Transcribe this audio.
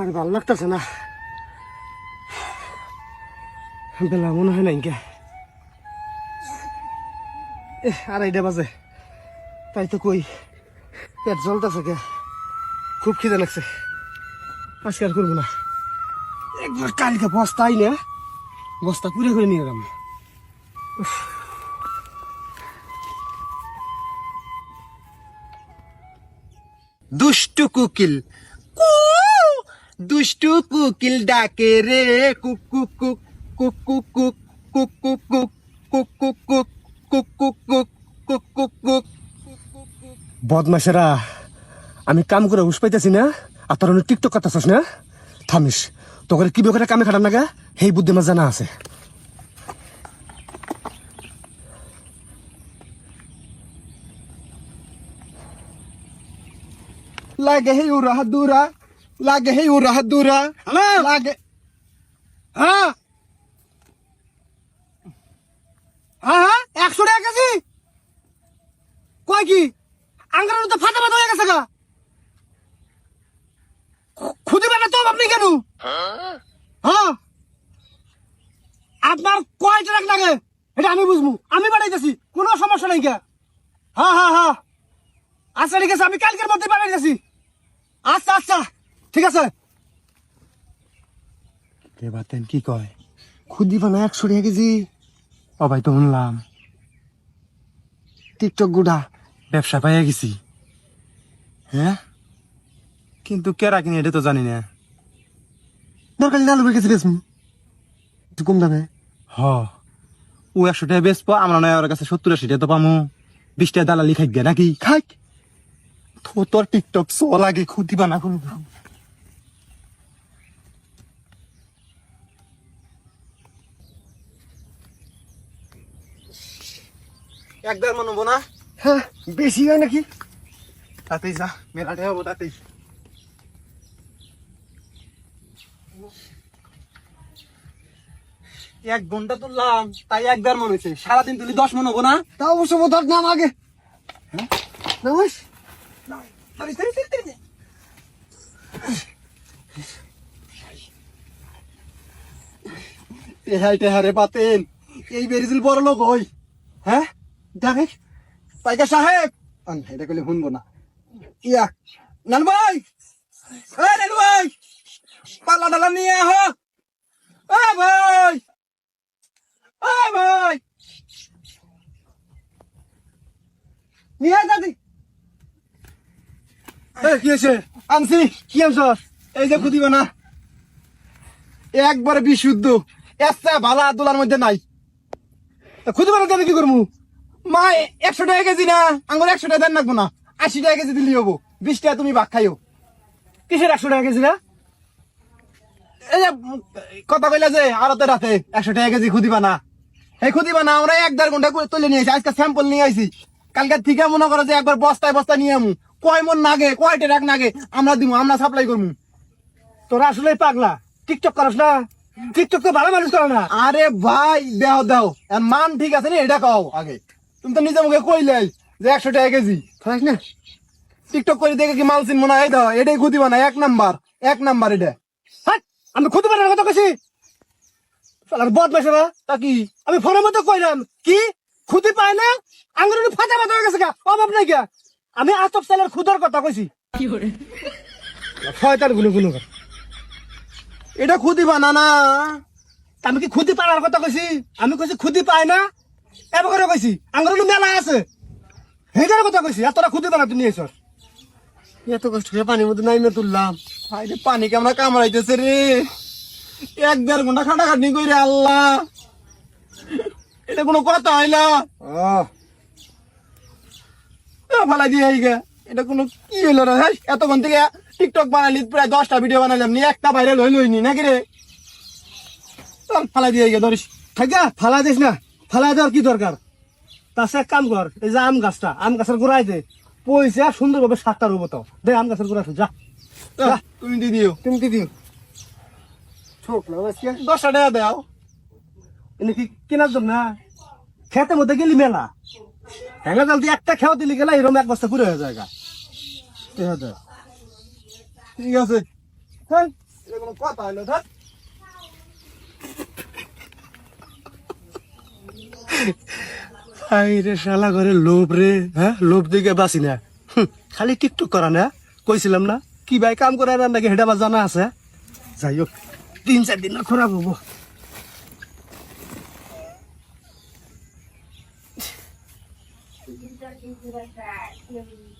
আর ভালো লাগতেছে না। বেলা মনে হয় এ, আড়াইটা বাজে। তাই তো কই, পেট জ্বলতেছে কে খুব খিদে লাগছে। আজকে আর করব না। একবার কালকে বস্তা আইলে বস্তা পুরে করে নিয়ে গেলাম। দুষ্টু কুকিল কু দুষ্টু কুকিল ডাকে রে কুক কুক কুক কুক বদমাসেরা আমি কাম করে উস পাইতেছি না আর তোর টিকটক করতেছিস না থামিস তোকে কি বেকারে কামে খাটান লাগা সেই বুদ্ধি আমার জানা আছে লাগে হে উরা হাদুরা লাগে হে উরা হাদুরা লাগে হ্যাঁ হ্যাঁ হ্যাঁ একশো টাকা কেজি? কয় কি? আঙ্গার তো ফাটা ফাটা হয়ে গেছে গা। খুদি বেটা তো আপনি কেন? হ্যাঁ? আপনার কয় ট্রাক লাগে? এটা আমি বুঝব। আমি বাড়াইতেছি কোনো সমস্যা নাই কে হ্যাঁ হ্যাঁ হ্যাঁ। আচ্ছা ঠিক আছে আমি কালকের মধ্যে বাড়াইতেছি আচ্ছা আচ্ছা ঠিক আছে? কে বাতেন, কি কয়? খুদি বানা একশো টাকা কেজি? ও তো শুনলাম। টিকটক গুড়া, ব্যবসা পাইয়া গেছি। হ্যাঁ? কিন্তু কেরা কিনে এটা তো জানি না। দরকার আলু বেঁকেছি বেশ একটু কম দামে। হ। ও একশো টাকা বেচবো, আমরা নয় ওর কাছে সত্তর আশি টাকা তো পামু। বিশ টাকা দালালি খাই গে নাকি? খাই তোর টিকটক খুদি বানা মানবো না? হ্যাঁ বেশি হয় নাকি? তাতেই যা হব তাতেই। এক ঘণ্টা তুললাম তাই একবার মনে হয়েছে। সারাদিন তুলি দশ মন হব না? তা অবশ্য বোধ নাম আগে। নামাস তাড়ি। টেহাই টেহারে পাতেন এই বেরিজিল বড় লোক হই হ্যাঁ দেখে পাইকা সাহেব এটা করলে শুনব না ইয়া নানু ভাই এ নানু ভাই পাল্লা ডালা নিয়ে আহ ভাই ভাই নিয়ে দাদি কি কি এই যে না। একবারে বিশুদ্ধ, এসা ভালা দোলার মধ্যে নাই। খুদি বানাতে আমি কি করব মা, একশো টাকা কেজি না, আঙ্গুর একশো টাকা দেন না। আশি টাকা কেজি দিলি হব। বিশ টাকা তুমি ভাগ খাইও। কিসের একশো টাকা কেজি না এই যে কথা কইলা যে আরতে রাতে একশো টাকা কেজি খুদিবা না। এই খুদিবা না, আমরা এক দেড় ঘণ্টা তুলে নিয়ে আসি আজকে স্যাম্পল নিয়ে আইছি। কালকে থেকে মনে করো যে একবার বস্তায় বস্তা নিয়ে আমু। কয় মন নাগে কয় টেরাক নাগে আমরা দিব আমরা সাপ্লাই করব তোরা আসলে পাগলা টিকটক করিস না? টিকটক তো ভালো মানুষ করে না। আরে ভাই দেও দাও। মান ঠিক আছে না এটা কও আগে। তুমি তো নিজে মুখে কইলে যে একশো টাকা কেজি। খাইস না? টিকটক করে দেখে কি মাল চিনবো না? এই দাও এটাই খুদিবা না এক নাম্বার এক নাম্বার এটা। হাট, আমি খুদি বানার কথা কইছি। আর বদ মেশারা তা কি? আমি ফোনের মধ্যে কইলাম কি? খুদি পায় না? আঙ্গুর ফাটা ফাটা হয়ে গেছে গা অভাব নাই গা। আমি আতপ চালের খুদার কথা কইছি ছয়টারগুলো গুলো কর। এটা খুদিবা না না। আমি কি খুদি পাওয়ার কথা কইছি আমি কইছি খুদি পায় না। এবার করে কইছি আঙ্গুর মেলা আছে। সেইটার কথা কইছি আর তোরা খুদি বানাতে নিয়ে এসছ এত কষ্ট করে পানির মধ্যে নাইমে তুললাম ভাই রে পানি কেমন কামড়াইতেছে রে এক দেড় ঘণ্টা খাটাখাটনি কইরে আল্লাহ। এটা কোনো কথা হইলা ফালাই দিয়ে আইগা এটা কোনো কি হইল রে? হাই, এতক্ষণ থেকে টিকটক বানালি প্রায় দশটা ভিডিও বানালাম নি একটা ভাইরাল হইল হইনি নাকি রে? চল ফালাই দিয়ে আইগা ধরিস। থাকা ফালা দিস না। ফালা দেওয়ার কি দরকার? এক কাম কর এই যে আম গাছটা আম গাছের গোড়ায় দে। পয়সা সুন্দরভাবে সাতটা রুবো তো। দে আম গাছের গোড়া যা। তুমি দিয়ে দিও। তুমি কি দিও। ছোট না দশটা টাকা দাও। এনে কি কেনার জন্য? খেতে মধ্যে গেলি মেলা। হ্যাঙ্গা জাল দিয়ে একটা খেও দিলি গেলা এরকম এক বস্তা পুরো হয়ে যায়। ঠিক আছে ঠিক আছে। হ্যাঁ আই রে শালা ঘরে লোভ রে হ্যাঁ? লোভ দিকে বাঁচি না। খালি টিকটক করা না, কইছিলাম না। কি ভাই কাম করে না নাকি হেটা আমার জানা আছে? যাই হোক, তিন চার দিন না খারাপ হব don't do that. Really.